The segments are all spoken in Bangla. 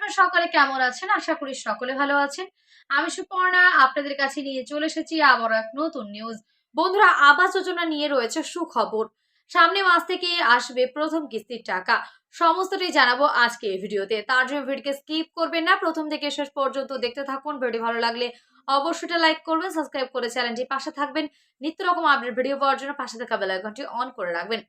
আপনারা সকলে, কেমন আছেন? আশা করি সকলে ভালো আছেন। আমি সুপর্ণা, আপনাদের কাছে নিয়ে চলে এসেছি আবারও এক নতুন নিউজ বন্ধুরা, আবাস যোজনা নিয়ে রয়েছে সুখবর। সামনে মাস থেকে আসবে প্রথম কিস্তির টাকা। সমস্তটাই জানাব আজকে এই ভিডিওতে। তার জন্য ভিডিওকে স্কিপ করবেন না। প্রথম থেকে শেষ পর্যন্ত দেখতে থাকুন। ভিডিও ভালো লাগলে অবশ্যই লাইক করবেন সাবস্ক্রাইব করে চ্যানেলটি পাশে থাকবেন। নিত্য রকম আপডেট ভিডিও পাওয়ার জন্য পাশে থাকা বেল আইকনটি অন করে রাখবেন।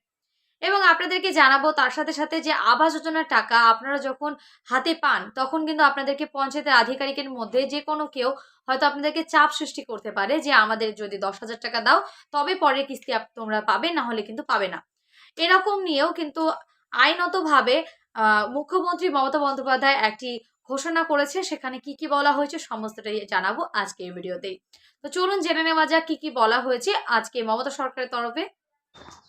এবং আপনাদেরকে জানাব তার সাথে সাথে যে আবাস যোজনার টাকা আপনারা যখন হাতে পান, তখন কিন্তু আপনাদেরকে পঞ্চায়েতের আধিকারিকের মধ্যে যে কোনো কেউ হয়তো আপনাদেরকে চাপ সৃষ্টি করতে পারে যে আমাদের যদি দশ হাজার টাকা দাও, তবে পরের কিস্তি তোমরা পাবে, না হলে কিন্তু পাবে না। এরকম নিয়েও কিন্তু আইনতভাবে মুখ্যমন্ত্রী মমতা বন্দ্যোপাধ্যায় একটি ঘোষণা করেছে, সেখানে কি কি বলা হয়েছে সমস্তটাই জানাব আজকে এই ভিডিওতেই। তো চলুন জেনে নেওয়া যাক কি কি বলা হয়েছে আজকে মমতা সরকারের তরফে।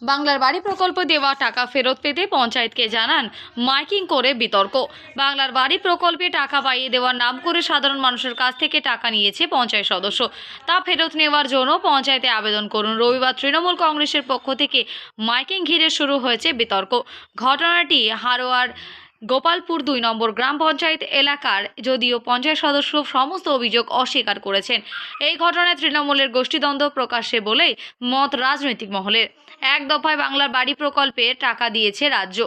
বাংলার বাড়ি প্রকল্প দেওয়া টাকা ফেরত পেতে পঞ্চায়েতকে জানান, মাইকিং করে বিতর্ক। বাংলার বাড়ি প্রকল্পে টাকা পাইয়ে দেওয়ার নাম করে সাধারণ মানুষের কাছ থেকে টাকা নিয়েছে পঞ্চায়েত সদস্য। তা ফেরত নেওয়ার জন্য পঞ্চায়েতে আবেদন করুন। রবিবার তৃণমূল কংগ্রেসের পক্ষ থেকে মাইকিং ঘিরে শুরু হয়েছে বিতর্ক। ঘটনাটি হারোয়ার গোপালপুর দুই নম্বর গ্রাম পঞ্চায়েত এলাকার যদিও পঞ্চায়েত সদস্য সমস্ত অভিযোগ অস্বীকার করেছেন। এই ঘটনায় তৃণমূলের গোষ্ঠীদ্বন্দ্ব প্রকাশ্যে বলেই মত রাজনৈতিক মহলের। এক দফায় বাংলার বাড়ি প্রকল্পে টাকা দিয়েছে রাজ্য।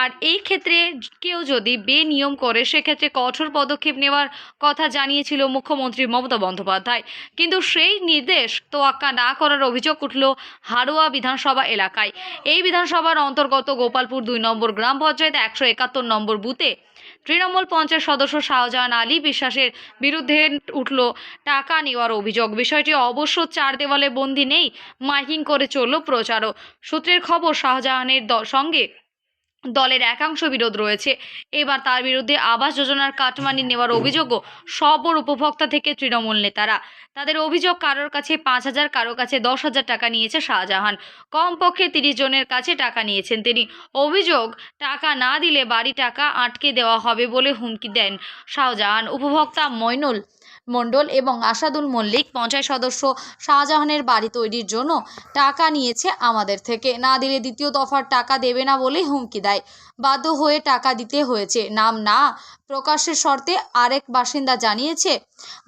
আর এই ক্ষেত্রে কেউ যদি বেনিয়ম করে, সেক্ষেত্রে কঠোর পদক্ষেপ নেওয়ার কথা জানিয়েছিল মুখ্যমন্ত্রী মমতা বন্দ্যোপাধ্যায়। কিন্তু সেই নির্দেশ তোয়াক্কা না করার অভিযোগ উঠল হাড়োয়া বিধানসভা এলাকায়। এই বিধানসভার অন্তর্গত গোপালপুর দুই নম্বর গ্রাম পঞ্চায়েত একশো একাত্তর নম্বর বুথে তৃণমূল পঞ্চায়েত সদস্য শাহজাহান আলী বিশ্বাসের বিরুদ্ধে উঠল টাকা নেওয়ার অভিযোগ। বিষয়টি অবশ্য চার দেওয়ালে বন্দি নেই মাইকিং করে চলল প্রচারও। সূত্রের খবর, শাহজাহানের সঙ্গে দলের একাংশ বিরোধ রয়েছে। এবার তার বিরুদ্ধে আবাস যোজনার কাটমানি নেওয়ার অভিযোগও সবর উপভোক্তা থেকে তৃণমূল নেতারা। তাদের অভিযোগ, কারোর কাছে পাঁচ হাজার, কারোর কাছে দশ হাজার টাকা নিয়েছে শাহজাহান। কমপক্ষে তিরিশ জনের কাছে টাকা নিয়েছেন তিনি। অভিযোগ, টাকা না দিলে বাড়ি টাকা আটকে দেওয়া হবে বলে হুমকি দেন শাহজাহান। উপভোক্তা মইনুল মণ্ডল এবং আসাদুল মল্লিক পঞ্চায়েত সদস্য শাহজাহানের বাড়ি তৈরির জন্য টাকা নিয়েছে আমাদের থেকে। না দিলে দ্বিতীয় দফার টাকা দেবে না বলে হুমকি দেয় বাধ্য হয়ে টাকা দিতে হয়েছে। নাম না প্রকাশের শর্তে আরেক বাসিন্দা জানিয়েছে,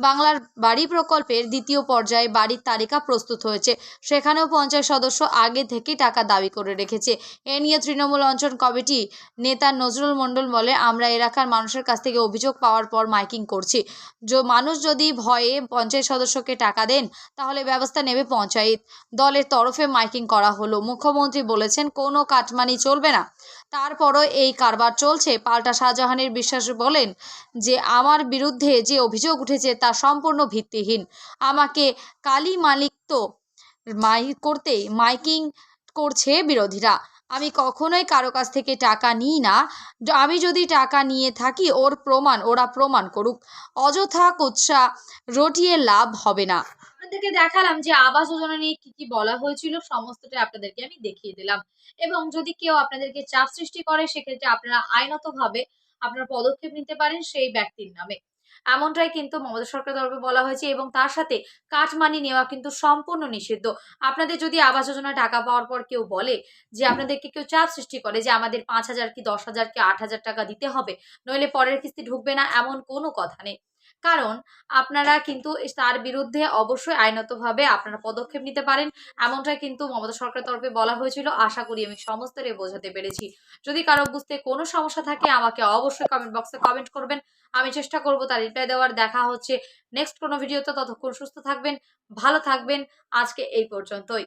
বাংলার বাড়ি প্রকল্পের দ্বিতীয় পর্যায়ে বাড়ির তালিকা প্রস্তুত হয়েছে। সেখানেও পঞ্চায়েত সদস্য আগে থেকেই টাকা দাবি করে রেখেছে। এ নিয়ে তৃণমূল অঞ্চল কমিটি নেতা নজরুল মণ্ডল বলে, আমরা এলাকার মানুষের কাছ থেকে অভিযোগ পাওয়ার পর মাইকিং করছি। মানুষ যদি ভয়ে পঞ্চায়েত সদস্যকে টাকা দেন, তাহলে ব্যবস্থা নেবে পঞ্চায়েত দলের তরফে মাইকিং করা হলো। মুখ্যমন্ত্রী বলেছেন, কোনো কাটমানি চলবে না। তারপরও এই কারবার চলছে। পাল্টা শাহজাহানের বিশ্বাস বলেন যে, আমার বিরুদ্ধে যে অভিযোগ উঠেছে তা সম্পূর্ণ ভিত্তিহীন। আমাকে কালি মালিক তো মাই করতেই মাইকিং করছে বিরোধীরা। আমি কখনোই কারও কাছ থেকে টাকা নিই না। আমি যদি টাকা নিয়ে থাকি, ওর প্রমাণ, ওরা প্রমাণ করুক। অযথা কুৎসা রটিয়ে লাভ হবে না। আপনাদেরকে দেখালাম যে আবাস যোজনা নিয়ে কি কি বলা হয়েছিল সমস্তটা আপনাদেরকে আমি দেখিয়ে দিলাম। এবং যদি কেউ আপনাদেরকে চাপ সৃষ্টি করে, সেক্ষেত্রে আপনারা আইনতভাবে আপনারা পদক্ষেপ নিতে পারেন সেই ব্যক্তির নামে। এমনটাই কিন্তু মমতা সরকার তরফে বলা হয়েছে এবং তার সাথে কাটমানি নেওয়া কিন্তু সম্পূর্ণ নিষিদ্ধ। আপনাদের যদি আবাস যোজনা টাকা পাওয়ার পর কেউ বলে যে আপনাদেরকে কেউ চাপ সৃষ্টি করে যে আমাদের পাঁচ হাজার কি দশ হাজার কি আট হাজার টাকা দিতে হবে, নইলে পরের কিস্তি ঢুকবে না, এমন কোনো কথা নেই। কারণ আপনারা কিন্তু তার বিরুদ্ধে অবশ্যই আইনতভাবে আপনারা পদক্ষেপ নিতে পারেন। এমনটাই কিন্তু মমতা সরকারের তরফে বলা হয়েছিল। আশা করি আমি সমস্তরে বোঝাতে পেরেছি। যদি কারও বুঝতে কোনো সমস্যা থাকে, আমাকে অবশ্যই কমেন্ট বক্সে কমেন্ট করবেন। আমি চেষ্টা করব তার রিপ্লাই দেওয়ার। দেখা হচ্ছে নেক্সট কোনো ভিডিওতে ততক্ষণ সুস্থ থাকবেন, ভালো থাকবেন। আজকে এই পর্যন্তই।